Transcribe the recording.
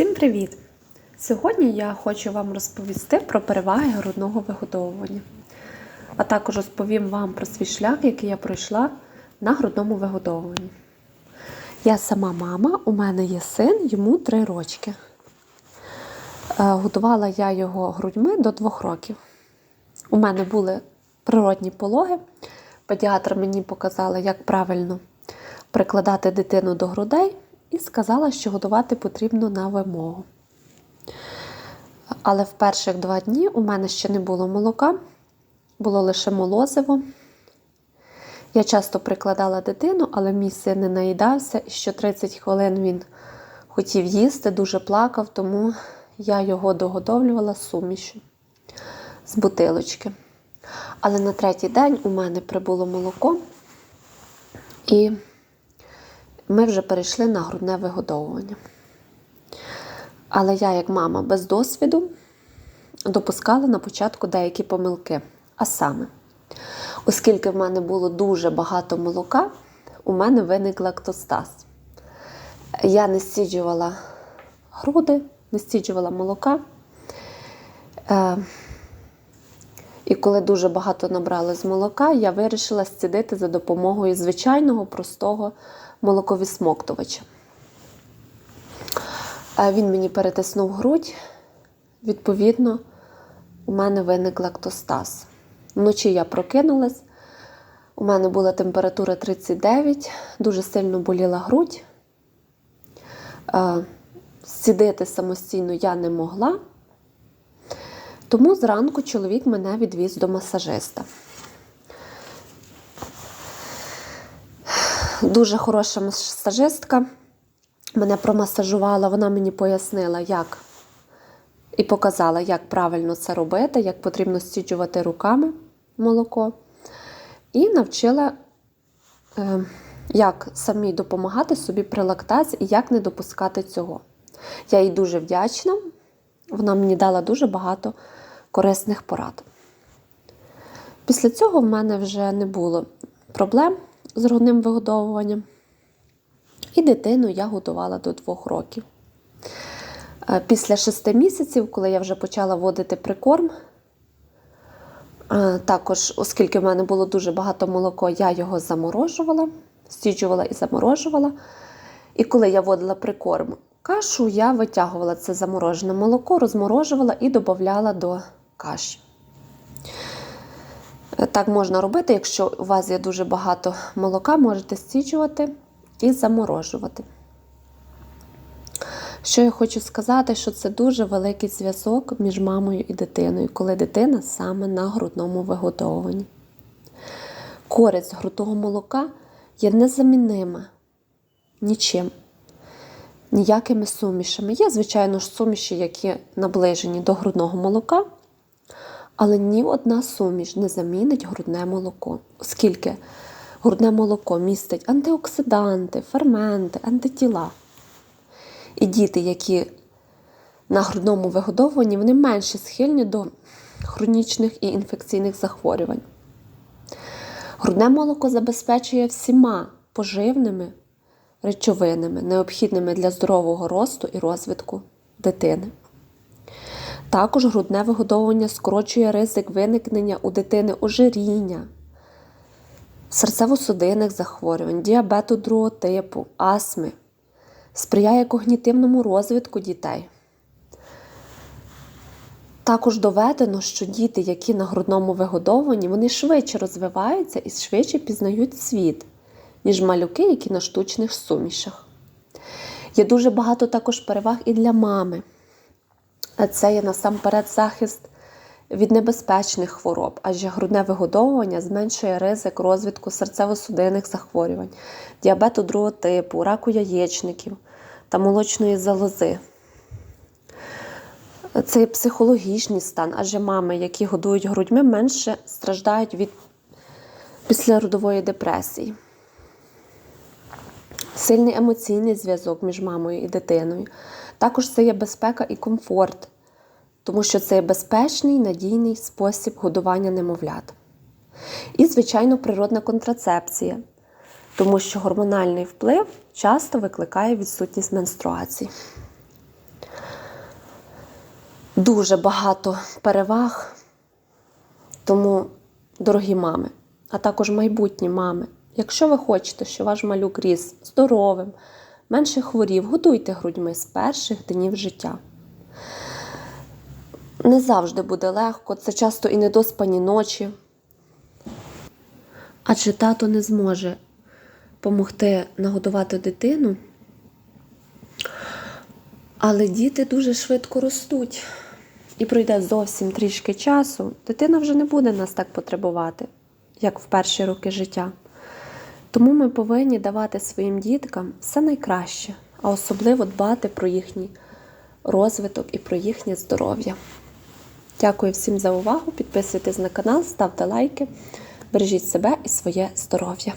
Всім привіт! Сьогодні я хочу вам розповісти про переваги грудного вигодовування, а також розповім вам про свій шлях, який я пройшла на грудному вигодовуванні. Я сама мама, у мене є син, йому 3 рочки. Е, Годувала я його грудьми до 2 років. У мене були природні пологи. Педіатр мені показала, як правильно прикладати дитину до грудей, і сказала, що годувати потрібно на вимогу. Але в перших два дні у мене ще не було молока, було лише молозиво. Я часто прикладала дитину, але мій син не наїдався, і що 30 хвилин він хотів їсти, дуже плакав, тому я його догодовлювала сумішю з бутилочки. Але на третій день у мене прибуло молоко, і ми вже перейшли на грудне вигодовування. Але я, як мама без досвіду, допускала на початку деякі помилки. А саме, оскільки в мене було дуже багато молока, у мене виник лактостаз. Я не стіджувала груди, не стіджувала молока. Е, і коли дуже багато набрали з молока, я вирішила зцідити за допомогою звичайного простого молоковісмоктувача. Е, Він мені перетиснув грудь, відповідно, у мене виник лактостаз. Вночі я прокинулась, у мене була температура 39, дуже сильно боліла грудь. Сідити самостійно я не могла. Тому зранку чоловік мене відвіз до масажиста. Дуже хороша масажистка. Мене промасажувала, вона мені пояснила, як і показала, як правильно це робити, як потрібно стіджувати руками молоко. І навчила, е, як самі допомагати собі при лактазі і як не допускати цього. Я їй дуже вдячна. Вона мені дала дуже багато корисних порад. Після цього в мене вже не було проблем з грудним вигодовуванням. І дитину я готувала до двох років. Е, Після шести місяців, коли я вже почала вводити прикорм, е, також, оскільки в мене було дуже багато молоко, я його заморожувала, стіджувала і заморожувала. І коли я вводила прикорм кашу, я витягувала це заморожене молоко, розморожувала і додавала до каші. Так можна робити, якщо у вас є дуже багато молока, можете стіджувати і заморожувати. Що я хочу сказати, що це дуже великий зв'язок між мамою і дитиною, коли дитина саме на грудному вигодовуванні. Користь грудного молока є незамінима нічим, ніякими сумішами. Є, звичайно ж, суміші, які наближені до грудного молока, але ні одна суміш не замінить грудне молоко, оскільки грудне молоко містить антиоксиданти, ферменти, антитіла. І діти, які на грудному вигодовуванні, вони менше схильні до хронічних і інфекційних захворювань. Грудне молоко забезпечує всіма поживними речовинами, необхідними для здорового росту і розвитку дитини. Також грудне вигодовування скорочує ризик виникнення у дитини ожиріння, серцево-судинних захворювань, діабету другого типу, астми, сприяє когнітивному розвитку дітей. Також доведено, що діти, які на грудному вигодовуванні, вони швидше розвиваються і швидше пізнають світ, ніж малюки, які на штучних сумішах. Є дуже багато також переваг і для мами. Це є насамперед захист від небезпечних хвороб, адже грудне вигодовування зменшує ризик розвитку серцево-судинних захворювань, діабету другого типу, раку яєчників та молочної залози. Це психологічний стан, адже мами, які годують грудьми, менше страждають від післяродової депресії. Сильний емоційний зв'язок між мамою і дитиною. Також це є безпека і комфорт, тому що це є безпечний надійний спосіб годування немовлят. І, звичайно, природна контрацепція, тому що гормональний вплив часто викликає відсутність менструацій. дуже багато переваг. Тому, дорогі мами, а також майбутні мами, якщо ви хочете, щоб ваш малюк ріс здоровим, менше хворів, годуйте грудьми з перших днів життя. Не завжди буде легко, це часто і недоспані ночі. Адже тато не зможе допомогти нагодувати дитину. Але діти дуже швидко ростуть. І пройде зовсім трішки часу, дитина вже не буде нас так потребувати, як в перші роки життя. Тому ми повинні давати своїм діткам все найкраще, а особливо дбати про їхній розвиток і про їхнє здоров'я. Дякую всім за увагу. Підписуйтесь на канал, ставте лайки, бережіть себе і своє здоров'я.